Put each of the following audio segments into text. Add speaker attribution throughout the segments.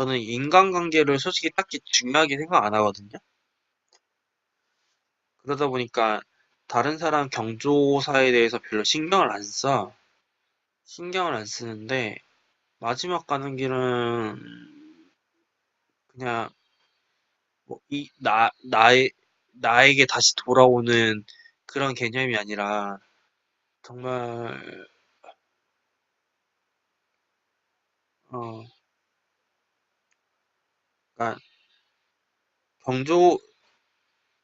Speaker 1: 저는 인간관계를 솔직히 딱히 중요하게 생각 안 하거든요. 그러다 보니까 다른 사람 경조사에 대해서 별로 신경을 안 써. 신경을 안 쓰는데 마지막 가는 길은 그냥 뭐 이 나 나의 나에게 다시 돌아오는 그런 개념이 아니라 정말 어 그러니까 경조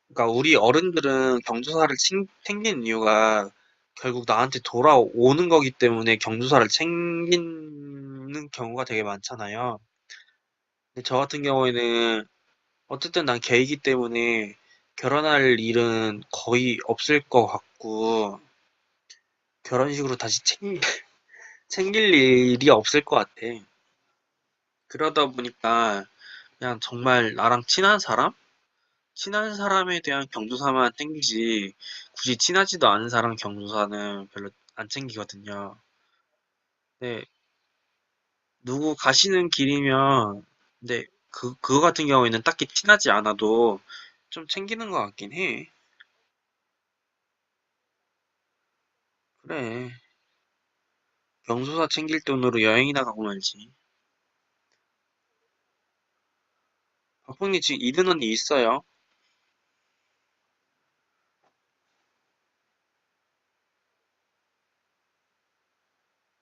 Speaker 1: 그러니까 우리 어른들은 경조사를 챙, 챙기는 이유가 결국 나한테 돌아오는 거기 때문에 경조사를 챙기는 경우가 되게 많잖아요. 근데 저 같은 경우에는 어쨌든 난 게이기 때문에 결혼할 일은 거의 없을 것 같고 결혼식으로 다시 챙, 챙길 일이 없을 것 같아. 그러다 보니까 그냥 정말 나랑 친한 사람? 친한 사람에 대한 경조사만 챙기지 굳이 친하지도 않은 사람 경조사는 별로 안 챙기거든요. 네, 누구 가시는 길이면 근데 그 그거 같은 경우에는 딱히 친하지 않아도 좀 챙기는 것 같긴 해. 그래. 경조사 챙길 돈으로 여행이나 가고 말지. 박풍님 지금 이든 언니 있어요?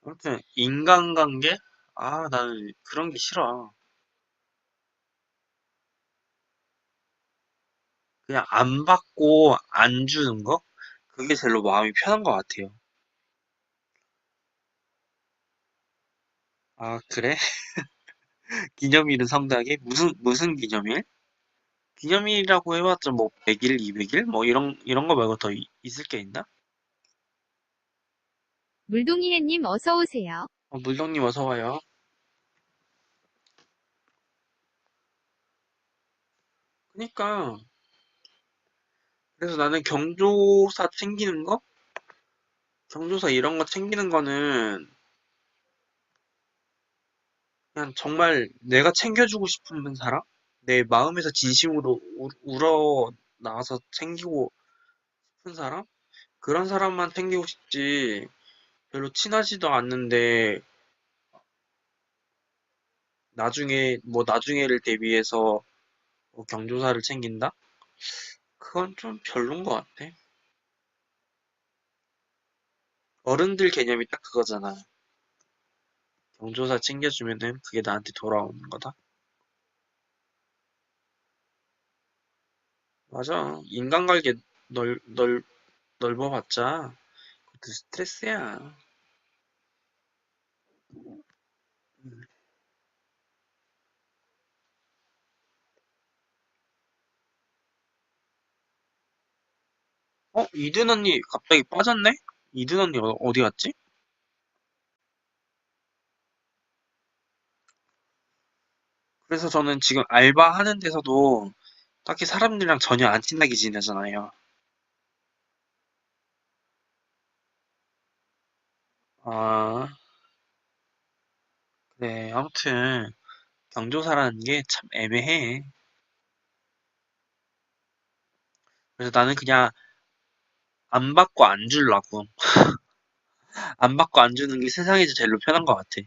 Speaker 1: 아무튼 인간관계? 아, 나는 그런 게 싫어. 그냥 안 받고 안 주는 거? 그게 제일로 마음이 편한 것 같아요. 아, 그래? 기념일은 성대하게? 무슨, 무슨 기념일? 기념일이라고 해봤자 뭐 100일, 200일? 뭐 이런, 이런 거 말고 더 이- 있을 게 있나?
Speaker 2: 물동이해님 어서 오세요.
Speaker 1: 어, 물동님 어서 와요. 그니까, 그래서 나는 경조사 챙기는 거? 경조사 이런 거 챙기는 거는 그냥 정말 내가 챙겨주고 싶은 사람? 내 마음에서 진심으로 우, 우러 나와서 챙기고 싶은 사람? 그런 사람만 챙기고 싶지. 별로 친하지도 않는데 나중에 뭐 나중에를 대비해서 뭐 경조사를 챙긴다? 그건 좀 별론 것 같아. 어른들 개념이 딱 그거잖아. 경조사 챙겨주면은 그게 나한테 돌아오는 거다. 맞아. 인간관계 넓, 넓, 넓어봤자 그것도 스트레스야. 어? 이든 언니 갑자기 빠졌네? 이든 언니 어, 어디 갔지? 그래서 저는 지금 알바하는 데서도 딱히 사람들이랑 전혀 안 친하게 지내잖아요. 아, 그래. 아무튼 경조사라는 게 참 애매해. 그래서 나는 그냥 안 받고 안 주려고. 안 받고 안 주는 게 세상에서 제일 편한 것 같아.